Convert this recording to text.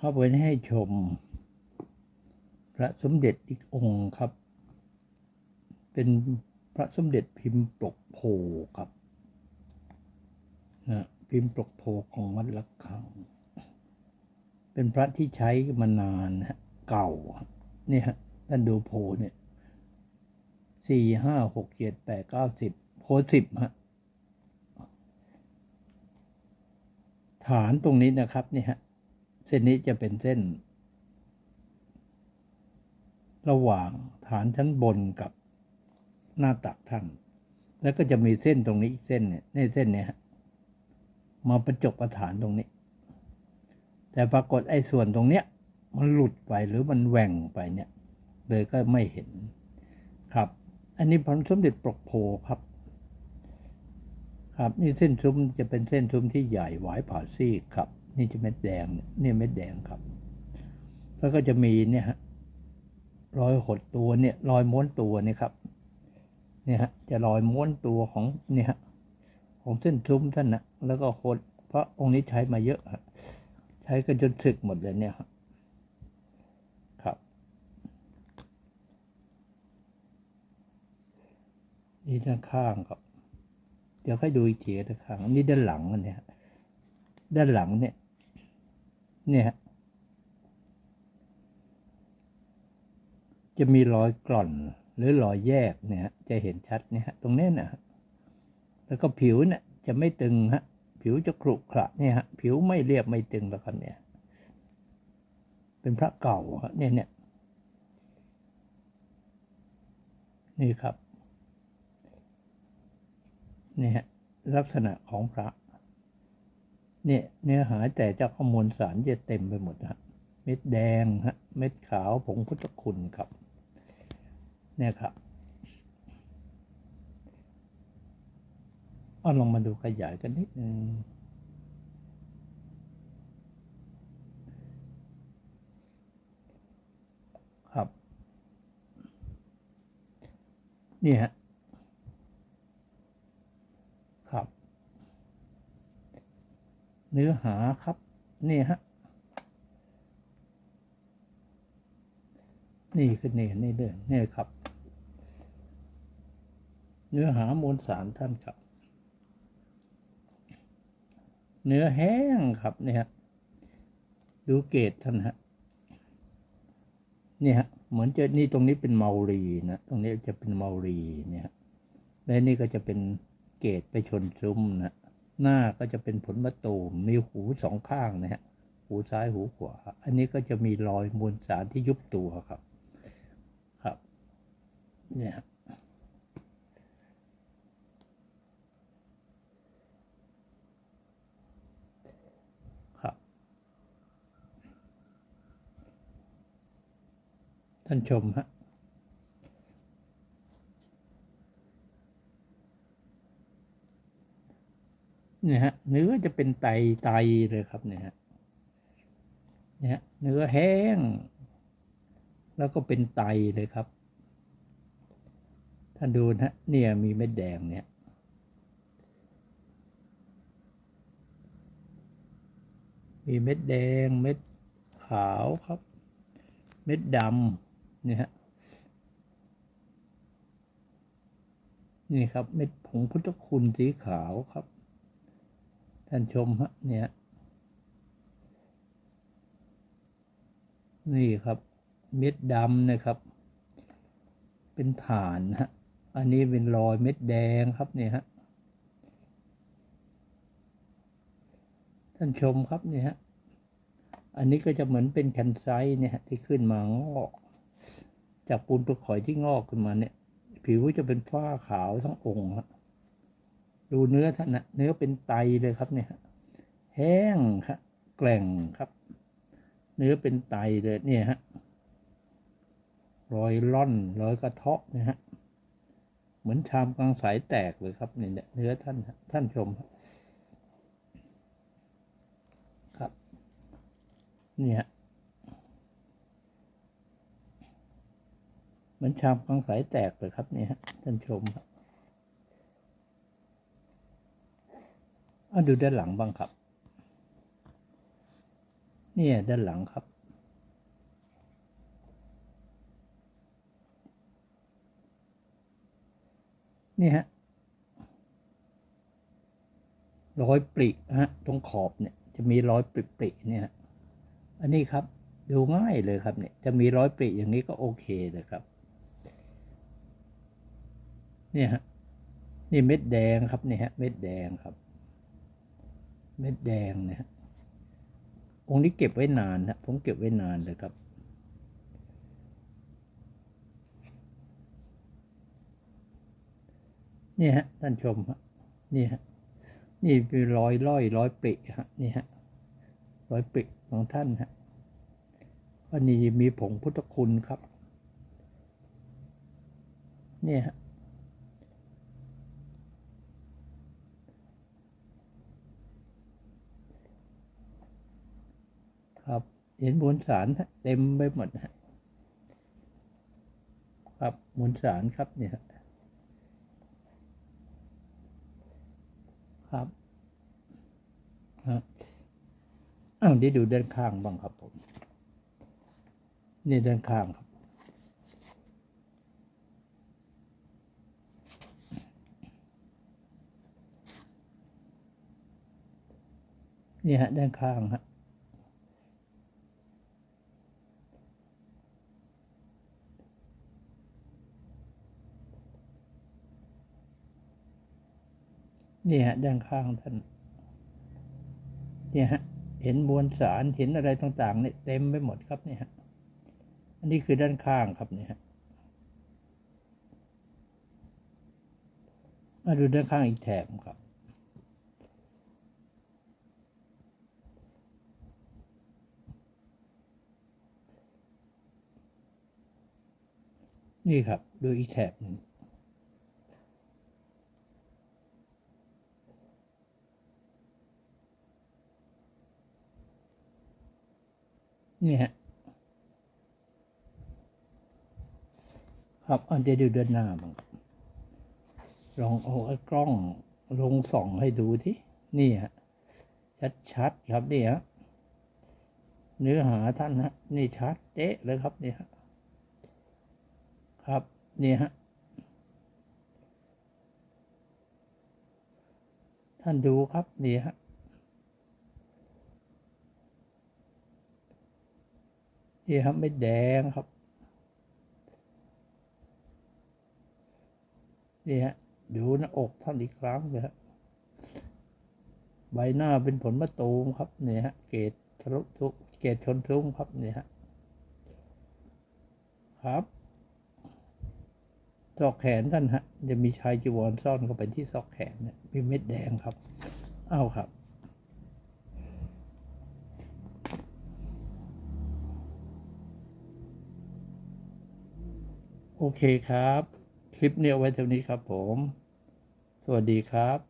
เข้าไปให้ชม พระสมเด็จอีกองค์ครับ เป็นพระสมเด็จพิมพ์ปกโพครับนะพิมพ์ปกโพของวัดละคัง เป็นพระที่ใช้มานานฮะเก่าฮะนี่ฮะท่านดูโพเนี่ยสี่ห้าหกเจ็ดแปดเก้าสิบโพสิบฮะฐานตรงนี้นะครับนี่ฮะ เส้นนี้จะเป็นเส้น ระหว่างฐานชั้นบนกับหน้าตักท่าน แล้วก็จะมีเส้นตรงนี้อีกเส้นเนี่ยในเส้นเนี่ยมาประจบประฐานตรงนี้ แต่ปรากฏไอ้ส่วนตรงเนี้ยมันหลุดไปหรือมันแหว่งไปเนี่ยเลยก็ไม่เห็นครับ อันนี้พระสมเด็จปรกโพครับ ครับนี่เส้นซุ้มจะเป็นเส้นซุ้มที่ใหญ่หวายผ่าซีกครับ นี่จะเม็ดแดงเนี่ยเม็ดแดงครับ แล้วก็จะมีเนี่ยฮะรอยหดตัวเนี่ยรอยม้วนตัวเนี่ยครับ เนี่ยฮะจะรอยม้วนตัวของเนี่ยฮะของเส้นซุ้มท่านนะแล้วก็หดเพราะองค์นี้ใช้มาเยอะใช้กันจนสึกหมดเลยเนี่ยฮะครับ นี่ด้านข้างครับ เดี๋ยวค่อยดูอีกทีด้านข้างนี่ด้านหลังเนี่ยฮะด้านหลังเนี่ย เนี่ยฮะจะมีรอยกร่อนหรือรอยแยกเนี่ยฮะจะเห็นชัดเนี่ยฮะตรงนี้นะฮะแล้วก็ผิวเนี่ยจะไม่ตึงฮะผิวจะขรุขระเนี่ยฮะผิวไม่เรียบไม่ตึงแล้วครับเนี่ย เป็นพระเก่าฮะเนี่ยเนี่ยนี่ครับนี่ฮะลักษณะของพระ เนี่ยเนื้อหาแต่เจ้าข้อมูลสารจะเต็มไปหมดฮะเม็ดแดงฮะเม็ดขาวผงพุทธคุณครับ เนี่ยครับเอาลองมาดูขยายกันนิดนึงครับ นี่ฮะ ครับ เนื้อหาครับ นี่ฮะ นี่คือเนี่ยนี่เด้อนี่ครับ เนื้อหามวลสารท่านครับ เนื้อแห้งครับนี่ฮะดูเกตท่านฮะนี่ฮะเหมือนจะนี่ตรงนี้เป็นเมารีนะตรงนี้จะเป็นเมารีเนี่ยและนี่ก็จะเป็นเกตไปชนซุ้มนะ หน้าก็จะเป็นผลมะตูมมีหูสองข้างนะฮะหูซ้ายหูขวา อันนี้ก็จะมีรอยมวลสารที่ยุบตัวครับ ครับเนี่ยครับท่านชมฮะ เนี่ยฮะเนื้อจะเป็นไตไตเลยครับเนี่ยฮะเนี่ยเนื้อแห้ง แล้วก็เป็นไตเลยครับ ท่านดูนะฮะเนี่ยมีเม็ดแดงเนี่ยมีเม็ดแดงเม็ดขาวครับ เม็ดดำเนี่ยฮะนี่ครับเม็ดผงพุทธคุณสีขาวครับ ท่านชมฮะเนี่ย นี่ครับ เม็ดดำนะครับ เป็นฐานฮะ อันนี้เป็นรอยเม็ดแดงครับเนี่ยฮะ ท่านชมครับเนี่ยฮะ อันนี้ก็จะเหมือนเป็นแคนไซเนี่ยที่ขึ้นมางอกจากปูนประข่อยที่งอกขึ้นมาเนี่ย ผิวจะเป็นฝ้าขาวทั้งองค์ฮะ ดูเนื้อท่านนะเนื้อเป็นไตเลยครับเนี่ยฮะแห้งครับแกร่งครับ เนื้อเป็นไตเลยเนี่ยฮะรอยล่อนรอยกระเทาะเนี่ยฮะเหมือนชามกลางสายแตกเลยครับเนี่ยเนื้อท่านท่านชมครับ เนี่ยเหมือนชามกลางสายแตกเลยครับเนี่ยท่านชมครับ อาดูด้านหลังบ้างครับ เนี่ยด้านหลังครับ นี่ฮะร้อยปริฮะตรงขอบเนี่ยจะมีร้อยปริปริเนี่ยฮะอันนี้ครับดูง่ายเลยครับเนี่ยจะมีร้อยปริอย่างนี้ก็โอเคเลยครับ เนี่ยฮะนี่เม็ดแดงครับเนี่ยฮะเม็ดแดงครับ เม็ดแดงนี่ยฮะองค์นี้เก็บไว้นานนะผมเก็บไว้นานเลยครับ นี่ฮะท่านชมฮะนี่ฮะนี่เป็นรอยร้อยร้อยปริฮะนี่ฮะร้อยปริของท่านฮะอันนี้มีผงพุทธคุณครับ เนี่ยฮะ ครับ เห็นมวลสารเต็มไปหมดครับมวลสารครับเนี่ยครับฮะอ้าวเดี๋ยวดูด้านข้างบ้างครับผมนี่ด้านข้างครับ นี่ฮะด้านข้างฮะ นี่ฮะด้านข้างท่านเนี่ยฮะเห็นมวลสารเห็นอะไรต่างๆเนี่ยเต็มไปหมดครับเนี่ยฮะอันนี้คือด้านข้างครับเนี่ยฮะมาดูด้านข้างอีกแถบครับ นี่ครับ ดูอีกแถบหนึ่ง นี่ฮะครับอันเดียวดูด้านหน้าบ้างลองเอากล้องลงส่องให้ดูที่นี่ฮะชัดๆครับนี่ฮะเนื้อหาท่านฮะนี่ชัดเจ๊ะเลยครับนี่ฮะครับนี่ฮะท่านดูครับนี่ฮะ นี่ครับไม่แดงครับ นี่ฮะดูหน้าอกท่านอีกครั้งเลยฮะใบหน้าเป็นผลมะตูมครับนี่ฮะเกตทะลุทุกเกตชนทุ้งครับนี่ฮะครับซอกแขนท่านฮะจะมีชายจีวรซ่อนเข้าไปที่ซอกแขนเนี่ยมีเม็ดแดงครับ เอาครับ โอเคครับ คลิปนี้เอาไว้เท่านี้ครับผม สวัสดีครับ